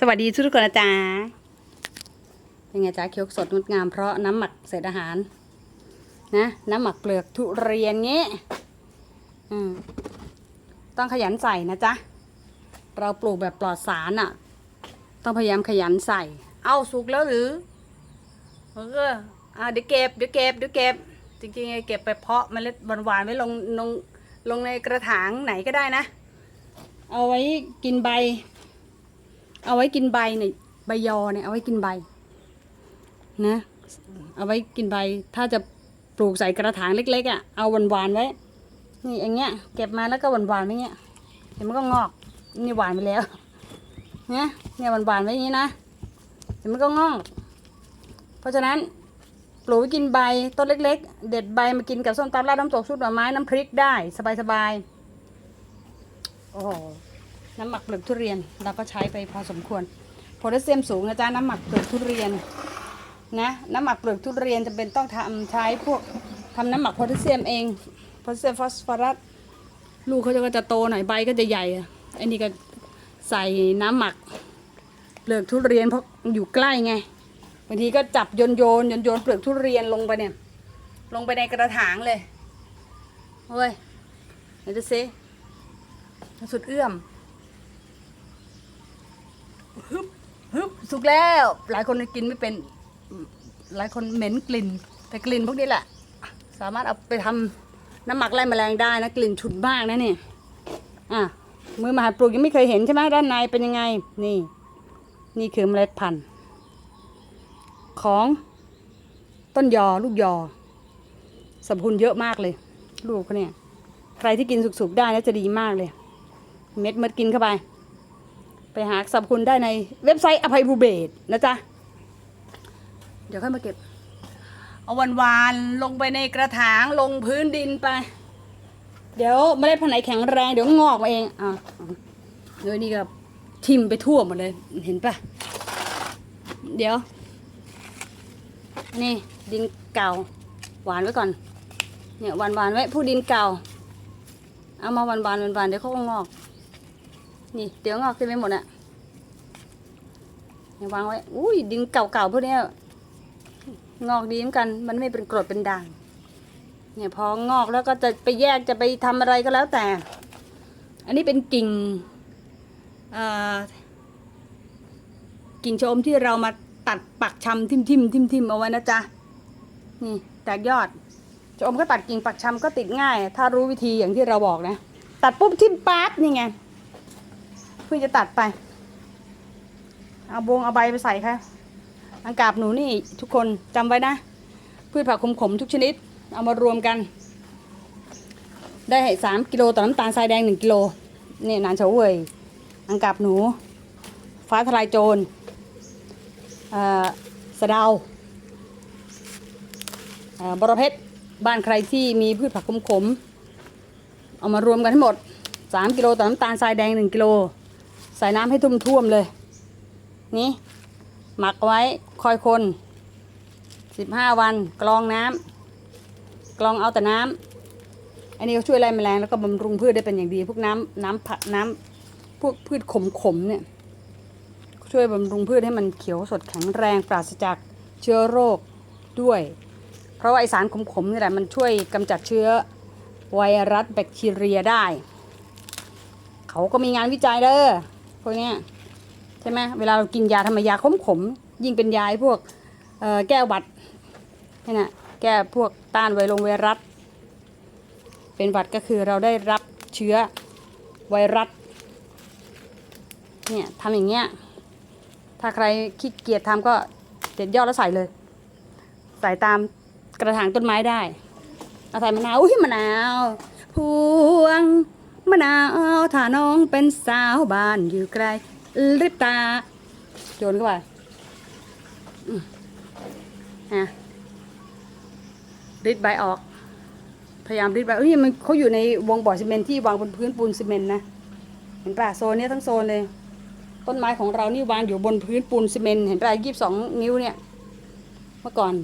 สวัสดีทุกคนนะจ๊ะเป็นไงจ๊ะเคี้ยวสดงดงามเพราะน้ำหมักเศษอาหาร นะ น้ำหมักเปลือกทุเรียนเงี้ยอืมต้องขยันใส่นะจ๊ะ เราปลูกแบบปลอดสารอะ ต้องพยายามขยันใส่ เอาสุกแล้วหรือเอออ่าเดี๋ยวเก็บเดี๋ยวเก็บเดี๋ยวเก็บ จริงๆไอ้เก็บไปเพาะเมล็ดหวานๆไว้ลงลงลงในกระถางไหนก็ได้นะ เอาไว้กินใบ เอาไว้กินใบเนี่ยใบยอเนี่ยเอาไว้กินใบนะเอาไว้กินใบ ถ้าจะปลูกใส่กระถางเล็กๆอะเอาหวานๆไว้ นี่อย่างเงี้ยเก็บมาแล้วก็หวานๆไว้เงี้ยเดี๋ยวมันก็งอกนี่หวานไปแล้วเนะเนี่ยหวานๆไว้อย่างนี้นะเดี๋ยวมันก็งอก เพราะฉะนั้นปลูกไว้กินใบต้นเล็ก ๆ เด็ดใบมากินกับส้มตำราดน้ำตกชุดหน่อไม้น้ำพริกได้สบายๆโอ้ น้ำหมักเปลือกทุเรียนเราก็ใช้ไปพอสมควรโพแทสเซียมสูงนะจ๊ะน้ำหมักเปลือกทุเรียนนะน้ำหมักเปลือกทุเรียนจะเป็นต้องทำใช้พวกทำน้ำหมักโพแทสเซียมเองโพแทสเซียมฟอสฟอรัสลูกเขาจะก็จะโตหน่อยใบก็จะใหญ่อะไอ้นี่ก็ใส่น้ำหมักเปลือกทุเรียนเพราะอยู่ใกล้ไงบางทีก็จับโยนโยนโยนโยนเปลือกทุเรียนลงไปเนี่ย ลงไปในกระถางเลยเฮ้ยเดี๋ยวจะเซสุดเอื้อม ฮึบฮึบ สุกแล้วหลายคนกินไม่เป็น หลายคนเหม็นกลิ่น แต่กลิ่นพวกนี้แหละ สามารถเอาไปทำน้ำหมักไล่แมลงได้นะกลิ่นฉุนมากนะนี่อะมือมหาปลูกยังไม่เคยเห็นใช่ไหมด้านในเป็นยังไง นี่ นี่คือเมล็ดพันธุ์ ของต้นยอลูกยอสรรพคุณเยอะมากเลย ลูกเขาเนี่ย ใครที่กินสุกๆได้นะจะดีมากเลย เม็ดเม็ดกินเข้าไป ไปหาสรรพคุณได้ในเว็บไซต์อภัยภูเบศนะจ๊ะ เดี๋ยวค่อยมาเก็บ เอาวันวานลงไปในกระถางลงพื้นดินไป เดี๋ยวเมล็ดพันไหนแข็งแรงเดี๋ยวงอกมาเองอะเดี๋ยนี่ก็ทิมไปทั่วหมดเลยเห็นปะเดี๋ยว นี่ดินเก่า หวานไว้ก่อน เนี่ยหวานหวานไว้ผู้ดินเก่า เอามาหวานหวานๆหวานเดี๋ยวเขาก็งอก นี่เดี๋ยวงอกขึ้นไปหมดอะเนี่ยวางไว้ อุ้ยดินเก่าๆพวกนี้งอกดีเหมือนกัน มันไม่เป็นกรดเป็นด่าง เนี่ยพองอกแล้วก็จะไปแยกจะไปทำอะไรก็แล้วแต่ อันนี้เป็นกิ่งกิ่งชะอมที่เรามาตัดปักชำทิมทิมทิมทิมๆเอาไว้นะจ๊ะ นี่แตกยอดชะอมก็ตัดกิ่งปักชำก็ติดง่าย ถ้ารู้วิธีอย่างที่เราบอกนะ ตัดปุ๊บทิมปั๊บนี่ไง เพิ่งจะตัดไป เอาบงเอาใบไปใส่ค่ะอังกาบหนูนี่ทุกคนจำไว้นะ พืชผักขมๆทุกชนิด เอามารวมกัน ได้สามกิโลต่อน้ำตาลทรายแดงหนึ่งกิโลนี่นานเฉาเวยอังกาบหนู ฟ้าทลายโจรอ่อสะเดาเอ่อบรเพชรบ้านใครที่มีพืชผักขมๆเอามารวมกันทั้งหมดสามกิโลต่อน้ำตาลทรายแดงหนึ่งกิโล ใส่น้ำให้ทุ่มท่วมๆเลย นี่ หมักไว้คอยคนสิบห้าวันกรองน้ำกรองเอาแต่น้ำอันนี้ก็ช่วยไล่แมลงแล้วก็บำรุงพืชได้เป็นอย่างดี พวกน้ำน้ำผักน้ำพวกพืชขมๆเนี่ยช่วยบำรุงพืชให้มันเขียวสดแข็งแรงปราศจากเชื้อโรคด้วย เพราะว่าไอสารขมๆนี่แหละมันช่วยกำจัดเชื้อไวรัสแบคทีเรียได้ เขาก็มีงานวิจัยเด้อ วกเนี้ยใช่ไหมเวลาเรากินยาทำไมยาขมๆยิ่งเป็นยาไอพวกแก้หวัดนี่นะแก้พวกต้านไวรัสไวรัส เป็นหวัดก็คือเราได้รับเชื้อไวรัสเนี่ยทำอย่างเงี้ยถ้าใครขี้เกียจทำก็เด็ดยอดแล้วใส่เลย ใส่ตามกระถางต้นไม้ได้ เอาใส่มะนาวอุ้ยมะนาวพวง มะนาวถ้าน้องเป็นสาวบ้านอยู่ไกลริบตาโยนเข้าไปอะริดใบออก พยายามริดใบเอ้ยมันเขาอยู่ในวงบ่อซีเมนที่วางบนพื้นปูนซีเมนนะเห็นป่ะโซนเนี้ยทั้งโซนเลย ต้นไม้ของเรานี่วางอยู่บนพื้นปูนซีเมนเห็นป่ะยี่สิบสองนิ้วเนี่ย เมื่อก่อน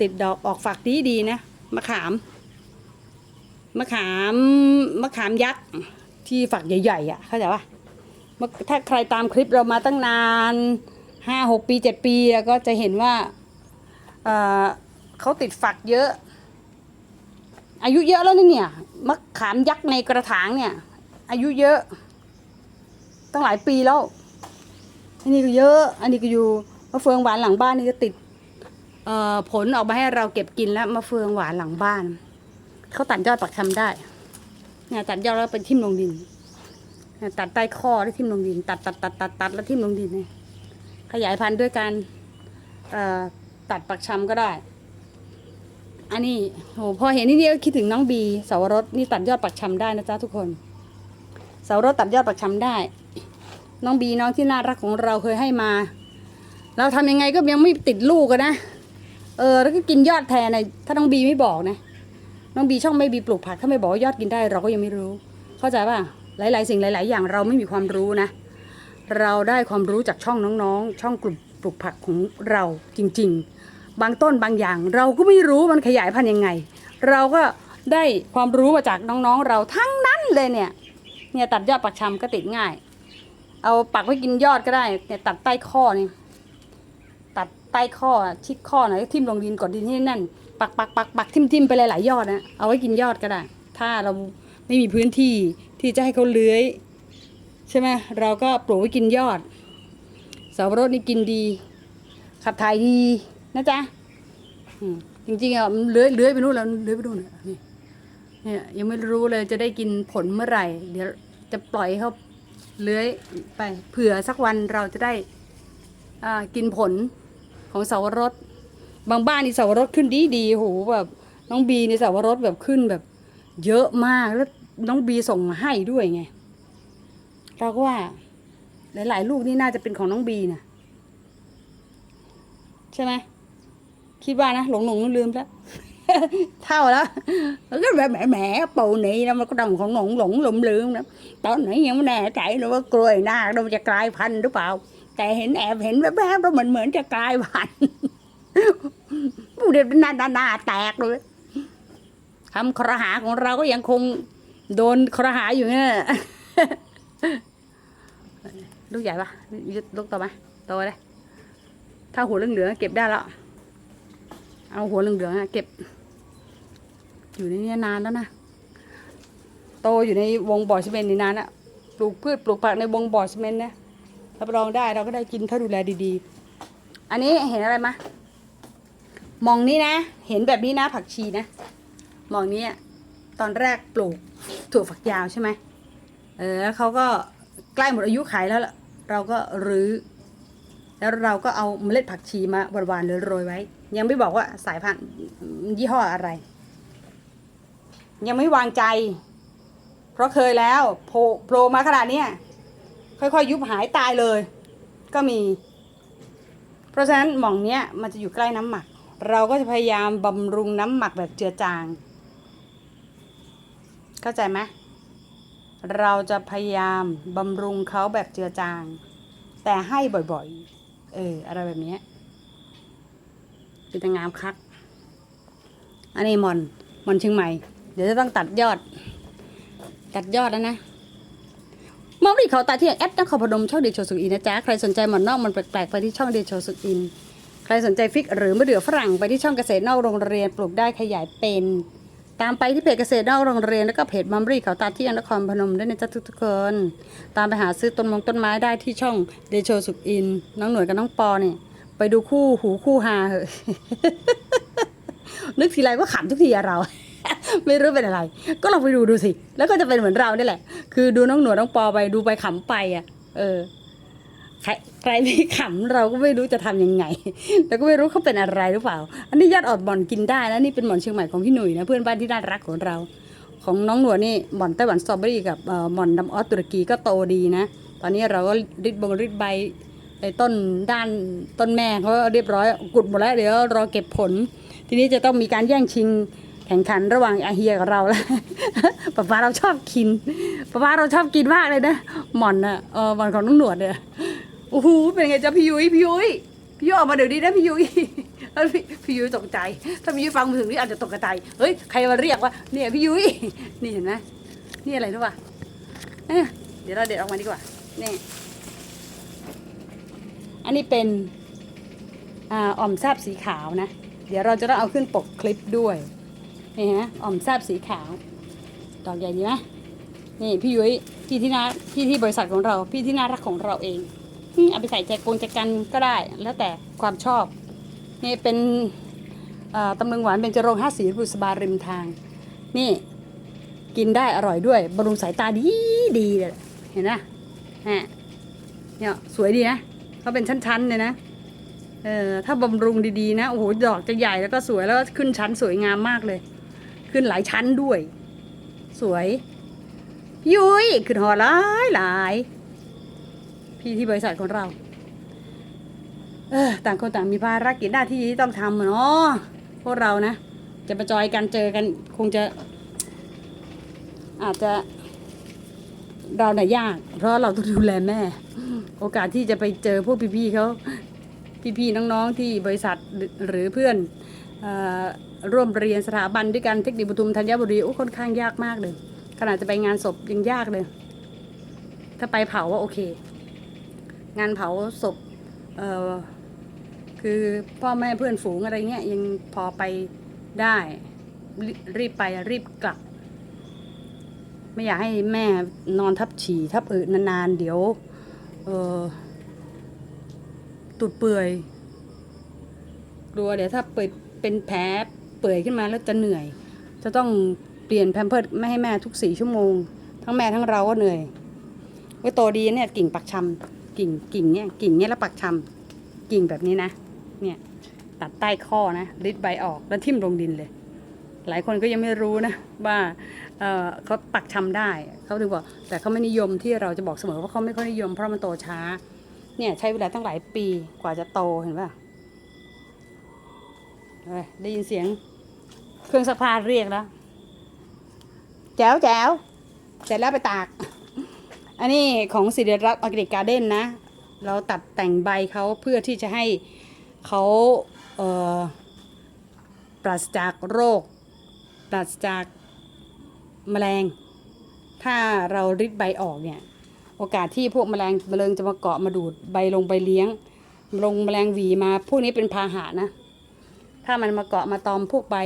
ติดดอกออกฝักดีดีนะมะขาม มะขามมะขามยักษ์ที่ฝักใหญ่ๆอะเข้าใจปะมเมื่อถ้าใครตามคลิปเรามาตั้งนานห้าหกปีเจ็ดปีแล้วก็จะเห็นว่าเอ่อเขาติดฝักเยอะ อายุเยอะแล้วนะเนี่ยมะขามยักษ์ในกระถางเนี่ย อายุเยอะ ตั้งหลายปีแล้วอันนี้ก็เยอะ อันนี้ก็อยู่มะเฟืองหวานหลังบ้านนี่ก็ติดผลออกมาให้เราเก็บกินแล้วมะเฟืองหวานหลังบ้าน เขาตัดยอดปักชำได้เนี่ยตัดยอดแล้วเป็นทิ่มลงดินนี่ตัดใต้ข้อแล้วทิ่มลงดิน ตัดตัดตัดตัดตัดแล้วทิ่มลงดินเนี่ยขยายพันธุ์ด้วยการตัดปักชำก็ได้ อันนี้โหพอเห็นนี่นี่ก็คิดถึงน้องบีเสาวรสนี่ตัดยอดปักชำได้นะจ๊ะทุกคนเสาวรสตัดยอดปักชำได้ น้องบีน้องที่น่ารักของเราเคยให้มา เราทำยังไงก็ยังไม่ติดลูกนนะ เออ แล้วก็กินยอดแทนนะถ้าน้องบีไม่บอกนะ น้องบีช่องไม่บีปลูกผักถ้าไม่บอกว่ายอดกินได้เราก็ยังไม่รู้ เข้าใจป่ะหลาย ๆ สิ่งหลาย ๆ อย่างเราไม่มีความรู้นะ เราได้ความรู้จากช่องน้องๆ ช่องกลุ่มปลูกผักของเราจริง ๆ บางต้นบางอย่าง เราก็ไม่รู้มันขยายพันธุ์ยังไง เราก็ได้ความรู้มาจากน้องๆ เราทั้งนั้นเลยเนี่ยเนี่ยตัดยอดปักชำก็ติดง่าย เอาปักไว้กินยอดก็ได้เนี่ยตัดใต้ข้อนี่ตัดใต้ข้อชิดข้อหน่อยทิ่มลงดินก่อนดินให้แน่น ปักปักปักปักทิ่มทิ่มไปหลายๆยอดนะเอาไว้กินยอดก็ได้ ถ้าเราไม่มีพื้นที่ที่จะให้เขาเลื้อย ใช่ไหมเราก็ปลูกไว้กินยอดเสาวรสนี่กินดี ขับถ่ายดีนะจ๊ะจริงๆอะมันเลื้อยเลื้อยไปนู่นแล้วเลื้อยไปนู่นน่ะนี่เนี่ยยังไม่รู้เลยจะได้กินผลเมื่อไหร่ เดี๋ยวจะปล่อยเขาเลื้อยไปเผื่อสักวันเราจะได้อ่ากินผลของเสาวรส บางบ้านนี่เสาวรสขึ้นดีดีโหแบบน้องบีในเสาวรสแบบขึ้นแบบ เยอะมากแล้วน้องบีส่งมาให้ด้วยไงเราก็ว่า หลาย ๆ ลูกนี่น่าจะเป็นของน้องบีนะใช่ไหมคิดว่านะหลงหลงลืมแล้วเท่าแล้วแล้วก็แบบแหมแหมปูนี่นะมันก็ต้องของหลงหลงลืมลืมนะตอนไหนยังไม่แน่ใจเลยว่ากล้วยหน้าเราจะกลายพันธุ์หรือเปล่า แต่เห็นแอบเห็นแวบๆแล้วเหมือนเหมือนจะกลายพันธุ์ ผู้เด็กหน้าหน้าหน้าแตกเลยคำครหาของเราก็ยังคงโดนครหาอยู่เนี่ยลูกใหญ่ปะลูกโตไหมโตเลยถ้าหัวเหลืองๆเก็บได้แล้ว เอาหัวเหลืองๆอะเก็บ อยู่ในนี้นานแล้วนะ โตอยู่ในวงบ่อซีเมนต์นี่นานอะปลูกพืชปลูกผักในวงบ่อซีเมนต์นะรับรองได้เราก็ได้กินถ้าดูแลดีๆ อันนี้เห็นอะไรม มองนี้นะ เห็นแบบนี้นะผักชีนะ มองนี้ตอนแรกปลูกถั่วฝักยาวใช่ไหมเออแล้วเขาก็ใกล้หมดอายุขายแล้วล่ะเราก็รื้อ แล้วเราก็เอาเมล็ดผักชีมาหวานๆโรยไว้ ยังไม่บอกว่าสายพันธุ์ยี่ห้ออะไร ยังไม่วางใจ เพราะเคยแล้วโผล่โผล่มาขนาดนี้ค่อยๆยุบหายตายเลย ก็มี เพราะฉะนั้นหม่องเนี้ยมันจะอยู่ใกล้น้ำหมัก เราก็จะพยายามบำรุงน้ำหมักแบบเจือจาง เข้าใจไหมเราจะพยายามบำรุงเขาแบบเจือจาง แต่ให้บ่อยๆ เออ อะไรแบบนี้ยเป็นแต่งามคัก อันนี้มอนมอนเชียงใหม่ เดี๋ยวจะต้องตัดยอด ตัดยอดแล้วนะมองดิเขาตัดที่แอดนครพนมช่องเดชโชสุอินนะจ๊ะ ใครสนใจหมอนนอกมันแปลกๆไปที่ช่องเดชโชสุอิน ใครสนใจฟิกหรือมะเดื่อฝรั่งไปที่ช่องเกษตรนอกโรงเรียนปลูกได้ขยายเป็น ตามไปที่เพจเกษตรนอกโรงเรียนแล้วก็เพจมัมรี่เขาตาที่นครพนมด้วยนะจ๊ะทุกๆคน ตามไปหาซื้อต้นมงต้นไม้ได้ที่ช่องเดโชสุกอิน น้องหน่วยกับน้องปอเนี่ยไปดูคู่หูคู่ฮาเหอะนึกทีไรก็ขำทุกทีอะเรา ไม่รู้เป็นอะไร ก็ลองไปดูดูสิ แล้วก็จะเป็นเหมือนเรานี่แหละ คือดูน้องหนวดน้องปอไปดูไปขำไปอะเออ ใครไม่ขำเราก็ไม่รู้จะทำยังไงแต่ก็ไม่รู้เขาเป็นอะไรหรือเปล่า อันนี้ยอดออดหมอนกินได้นะนี่เป็นหมอนเชียงใหม่ของพี่หนุ่ยนะเพื่อนบ้านที่น่ารักของเรา ของน้องหนวดนี่หมอนไต้หวันสตรอเบอรี่กับเอ่อหมอนดำออสตุรกีก็โตดีนะ ตอนนี้เราก็ริดบงริดใบไอ้ต้นด้านต้นแม่เขาเรียบร้อยกุดหมดแล้วเดี๋ยวรอเก็บผล ทีนี้จะต้องมีการแย่งชิงแข่งขันระหว่างอาเฮียกับเราแล้วป้าป้าเราชอบกินป้าป้าเราชอบกินมากเลยนะหมอนอะเออหมอนของน้องหนวดเนี่ย โอ้โหเป็นไงจ๊ะพี่ยุ้ยพี่ยุ้ยพี่ยุ้ยออกมาเดี๋ยวนี้นะพี่ยุ้ยแล้วพี่พี่ยุ้ยตกใจ ถ้าพี่ยุ้ยฟังมาถึงนี่อาจจะตกใจเฮ้ยใครมาเรียกว่าเนี่ยพี่ยุ้ยนี่เห็นไหมนี่อะไรรู้ป่ะเดี๋ยวเราเด็ดออกมาดีกว่านี่อันนี้เป็นอ่อมแซบสีขาวนะ เดี๋ยวเราจะต้องเอาขึ้นปกคลิปด้วยนี่ฮะอ่อมแซบสีขาว ดอกใหญ่ดีไหมนี่พี่ยุ้ยพี่ที่น่าพี่ที่บริษัทของเรา พี่ที่น่ารักของเราเอง เอาไปใส่ใจกงใจกันก็ได้ แล้วแต่ความชอบ นี่เป็นตำลึงหวานเป็นจรงห้าสีบุษบาริมทาง นี่กินได้อร่อยด้วยบำรุงสายตาดีดีเลยเห็นนะฮะเนี่ยสวยดีนะเขาเป็นชั้นๆเลยนะเออถ้าบำรุงดีๆนะโอ้โหดอกจะใหญ่แล้วก็สวยแล้วก็ขึ้นชั้นสวยงามมากเลย ขึ้นหลายชั้นด้วย สวยยุ้ยขึ้นหอหลายหลาย พี่ที่บริษัทของเรา เออต่างคนต่างมีภารกิจหน้าที่ที่ต้องทำเนาะพวกเรานะ จะประจอยกันเจอกันคงจะ อาจจะเราเนี่ยยาก เพราะเราต้องดูแลแม่ โอกาสที่จะไปเจอพวกพี่ๆเขาพี่ๆน้องๆที่บริษัทหรือเพื่อนออร่วมเรียนสถาบันด้วยกันเทคนิคปทุมธัญบุรีโอ้ค่อนข้างยากมากเลยขนาดจะไปงานศพยังยากเลย ถ้าไปเผาว่าโอเค งานเผาศพเออคือพ่อแม่เพื่อนฝูงอะไรเงี้ยยังพอไปได้รีรีบไปรีบกลับ ไม่อยากให้แม่นอนทับฉี่ทับอืดนานๆ เดี๋ยวเออตุดเปื่อยกลัวเดี๋ยวถ้าเปิดเป็นแผลเปื่อยขึ้นมาแล้วจะเหนื่อย จะต้องเปลี่ยนแพมเพิร์ดไม่ให้แม่ทุกสี่ชั่วโมง ทั้งแม่ทั้งเราก็เหนื่อยไว้โตดีเนี่ยกิ่งปักชำ กิ่งกิ่งเนี่ยกิ่งเนี่ยแล้วปักชำกิ่งแบบนี้นะ เนี่ยตัดใต้ข้อนะริดใบออกแล้วทิ่มลงดินเลย หลายคนก็ยังไม่รู้นะว่าเเขาปักชำได้เขาถึงบอกแต่เขาไม่นิยมที่เราจะบอกเสมอว่าเขาไม่ค่อยนิยมเพราะมันโตช้า เนี่ยใช้เวลาตั้งหลายปีกว่าจะโตเห็นป่ะได้ยินเสียงเครื่องซักผ้าเรียกแล้วแจ๋วแจ๋วเสร็จแล้วไปตาก อันนี้ของสิริรัตน์ออร์แกนิกการ์เด้นนะ เราตัดแต่งใบเขาเพื่อที่จะให้เขาเปราศจากโรค ปราศจากแมลง ถ้าเราริดใบออกเนี่ย โอกาสที่พวกแมลงแมลงจะมาเกาะมาดูดใบลงไปเลี้ยง ลงแมลงหวีมา พวกนี้เป็นพาหะนะ ถ้ามันมาเกาะมาตอมพวกใบ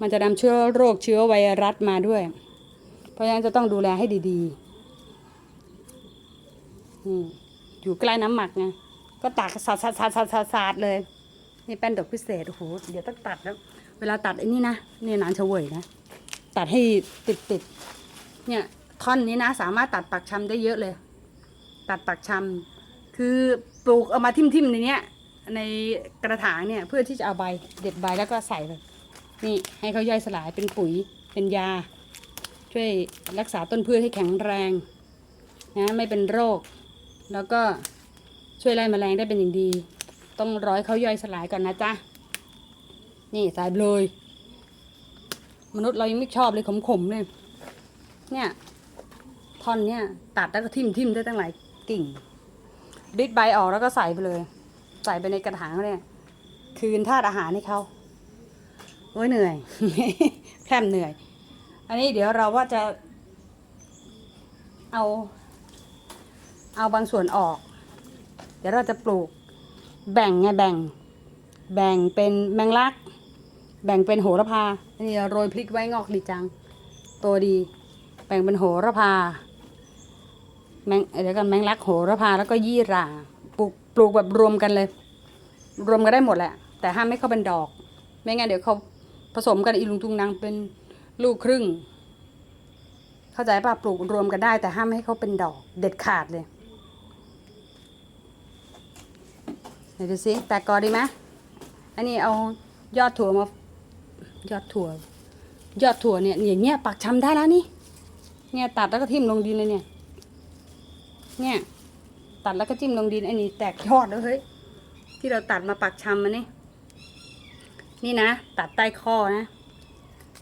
มันจะนำเชื้อโรคเชื้อไวรัสมาด้วย เพราะฉะนั้นจะต้องดูแลให้ดีๆ อยู่ใกล้น้ำหมักไงก็ตักสาดสาดสาดสาดสาดสาดเลย นี่แป้นดอกพิเศษโอ้โหเดี๋ยวต้องตัดแล้ว เวลาตัดไอ้นี่นะเนี่ยนานเฉวยนะตัดให้ติดติดๆเนี่ยท่อนนี้นะ สามารถตัดปักชำได้เยอะเลย ตัดปักชำคือปลูกเอามาทิ่มๆในเนี้ย ในกระถางเนี่ยเพื่อที่จะเอาใบเด็ดใบแล้วก็ใส่เลยนี่ให้เขาย่อยสลายเป็นปุ๋ยเป็นยา ช่วยรักษาต้นพืชให้แข็งแรงนะไม่เป็นโรค แล้วก็ช่วยไล่แมลงได้เป็นอย่างดี ต้องร้อยเขาย่อยสลายก่อนนะจ๊ะ นี่ใส่เลย มนุษย์เรายังไม่ชอบเลยขมๆเลยเนี่ยท่อนเนี่ยตัดแล้วก็ทิ่มทิ่มได้ตั้งหลายกิ่งริดใบออกแล้วก็ใส่ไปเลย ใส่ไปในกระถางเนี่ย คืนธาตุอาหารให้เขาโอ้ยเหนื่อยแคมเหนื่อย อันนี้เดี๋ยวเราว่าจะเอา เอาบางส่วนออก เดี๋ยวเราจะปลูกแบ่งไงแบ่ง แบ่งเป็นแมงลัก แบ่งเป็นโหระพาอันนี้โรยพริกไว้งอกดีจัง ตัวดี แบ่งเป็นโหระพาแมงเดี๋ยวกันแมงลักโหระพาแล้วก็ยี่หร่าปลูกปลูกแบบรวมกันเลย รวมกันได้หมดแหละ แต่ห้ามไม่เข้าเป็นดอก ไม่งั้นเดี๋ยวเขาผสมกันอีลุงตุงนางเป็นลูกครึ่ง เข้าใจป่ะปลูกรวมกันได้ แต่ห้ามให้เขาเป็นดอก เด็ดขาดเลย ไหนดูสิแตกกอดีไหมอันนี้เอายอดถั่วมายอดถั่วยอดถั่วเนี่ยอย่างเงี้ยปักชำได้แล้วนี่ เนี่ยตัดแล้วก็ทิ่มลงดินเลยเนี่ย เนี่ยตัดแล้วก็จิ้มลงดินไอ้นี่แตกยอดแล้วเฮ้ยที่เราตัดมาปักชำมันนี่นี่นะ ตัดใต้คอนะ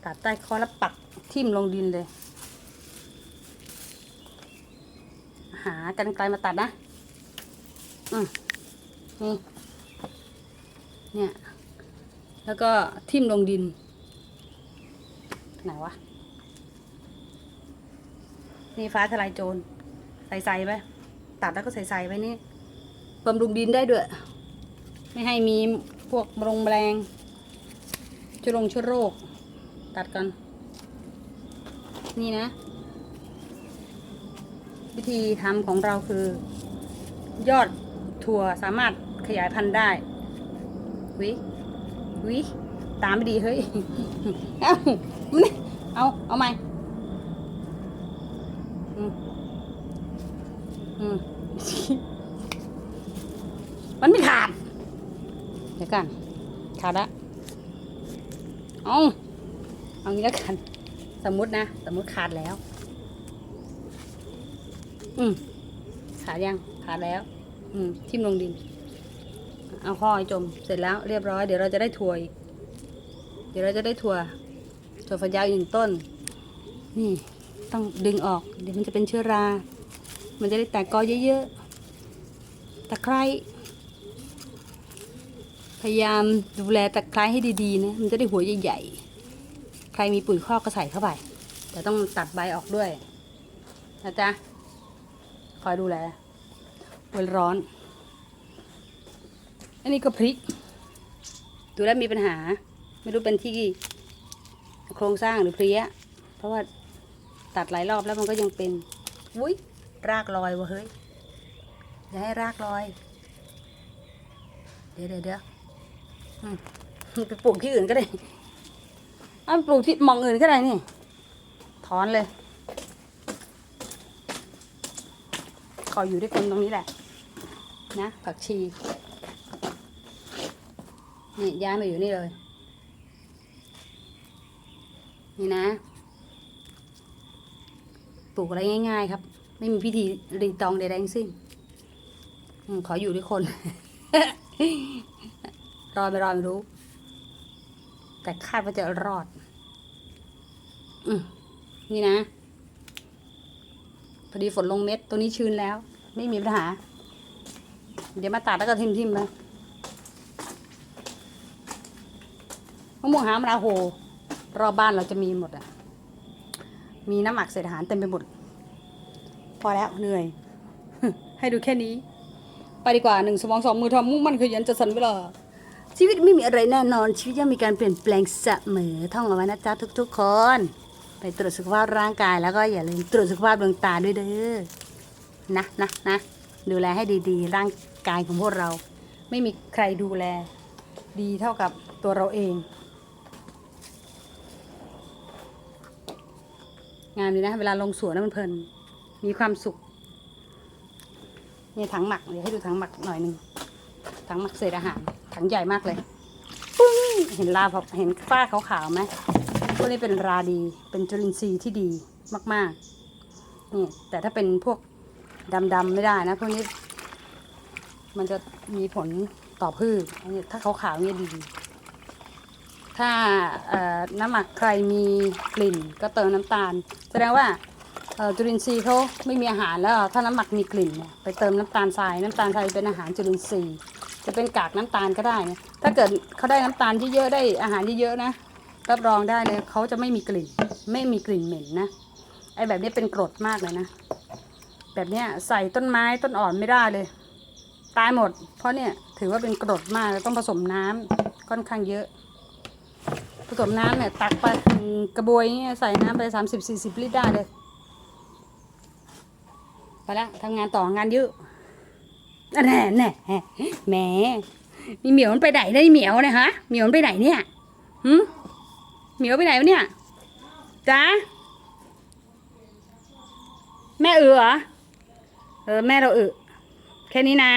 ตัดใต้คอแล้วปักทิ่มลงดินเลย หากันไกลมาตัดนะ อืม นี่เนี่ย แล้วก็ทิ่มลงดินไหนวะ นี่ฟ้าทลายโจร ใส่ใส่ไป ตัดแล้วก็ใส่ใส่ไว้นี่บำรุงดินได้ด้วย ไม่ให้มีพวกมรงแมลงชื้อลงชื้อโรค ตัดกัน นี่นะ วิธีทำของเราคือ ยอดถั่วสามารถ ขยายพันธุ์ได้ วิ วิ ตามไม่ดีเฮ้ย เอามันเอา เอาใหม่อืมอืมมันไม่ขาด เดี๋ยวกันขาดละเอาเอางี้แล้วกัน สมมตินะ สมมติขาดแล้ว อืมขาดยังขาดแล้ว อืม ทิ่มลงดิน เอาข้อให้จมเสร็จแล้วเรียบร้อยเดี๋ยวเราจะได้ถั่วอีกเดี๋ยวเราจะได้ถั่วถั่วฝักยาวอีกหนึ่งต้น นี่ต้องดึงออก เดี๋ยวมันจะเป็นเชื้อรา มันจะได้แตกกอเยอะๆตะไคร้พยายามดูแลตะไคร้ให้ดีๆนะมันจะได้หัวใหญ่ๆใครมีปุ๋ยคอกก็ใส่เข้าไปแต่ต้องตัดใบออกด้วยนะจ๊ะคอยดูแลเวลร้อน อันนี้ก็พริก ดูแล้วมีปัญหา ไม่รู้เป็นที่โครงสร้างหรือเพลี้ย เพราะว่าตัดหลายรอบแล้วมันก็ยังเป็นวุ้ยรากลอยวะเฮ้ยอย่าให้รากลอย เดี๋ยวเดี๋ยวเดี๋ยวไปปลูกที่อื่นก็ได้อาไปลูกที่หมองอื่นก็ได้นี่ ถอนเลย ขออยู่ด้วยคนตรงนี้แหละ นะ ผักชี นี่ย้ายมาอยู่นี่เลย นี่นะ ปลูกอะไรง่าย ๆ ครับ ไม่มีพิธีรีตองใดๆทั้งสิ้นขออยู่ด้วยคน รอดไม่รอดไม่รู้ แต่คาดว่าจะรอด อืนี่นะพอดีฝนลงเม็ดตัวนี้ชื้นแล้ว ไม่มีปัญหา เดี๋ยวมาตัดแล้วก็ทิมทิมๆไป ม่วงหามะนาโหรอบบ้านเราจะมีหมดอะ มีน้ำหมักเศษอาหารเต็มไปหมด พอแล้วเหนื่อย ให้ดูแค่นี้ ไปดีกว่าหนึ่งสมองสองมือทำมุ่งมั่นขยันจะสันเวลาชีวิตไม่มีอะไรแน่นอน ชีวิตย่อมมีการเปลี่ยนแปลงเสมอท่องเอาไว้นะจ๊ะทุก ๆ คน ไปตรวจสุขภาพร่างกายแล้วก็อย่าลืมตรวจสุขภาพดวงตาด้วยเด้อนะนะนะดูแลให้ดีๆ ร่างกายของพวกเรา ไม่มีใครดูแล ดีเท่ากับตัวเราเอง งานนี้นะ เวลาลงสวนนะมันเพลิน มีความสุขนี่ถังหมักเดี๋ยวให้ดูถังหมักหน่อยหนึ่งถังหมักเศษอาหารถังใหญ่มากเลยปึ้งเห็นลาเห็นฝ้าขาวๆไหมพวกนี้เป็นราดีเป็นจุลินทรีย์ที่ดีมากๆนี่แต่ถ้าเป็นพวกดำๆไม่ได้นะพวกนี้มันจะมีผลต่อพืชอันนี้ถ้าขาวๆเนี่ยดี ถ้าน้ำหมักใครมีกลิ่นก็เติมน้ำตาล แสดงว่าจุลินทรีย์เขาไม่มีอาหารแล้ว ถ้าน้ำหมักมีกลิ่นเนี่ยไปเติมน้ำตาลทรายน้ำตาลทรายเป็นอาหารจุลินทรีย์ จะเป็นกากน้ำตาลก็ได้นะถ้าเกิดเขาได้น้ำตาลเยอะๆได้อาหารเยอะๆนะรับรองได้เลยเขาจะไม่มีกลิ่น ไม่มีกลิ่นเหม็นนะไอ้แบบนี้เป็นกรดมากเลยนะ แบบเนี้ยใส่ต้นไม้ต้นอ่อนไม่ได้เลย ตายหมด เพราะเนี่ยถือว่าเป็นกรดมากต้องผสมน้ำค่อนข้างเยอะ ผสมน้ำเนี่ย ตักไปกระบวยเนี่ยใส่น้ำไปสามสิบสี่สิบลิตรได้เลยไปละทำงานต่องานเยอะอะแน่แน่แหมมีเหมียวมันไปไหนได้เหมียวเนี่ยฮะเหมียวมันไปไหนเนี่ยหืมเหมียวไปไหนวะเนี่ยจ้าแม่เอือเหรอเออแม่เราเอือแค่นี้นะ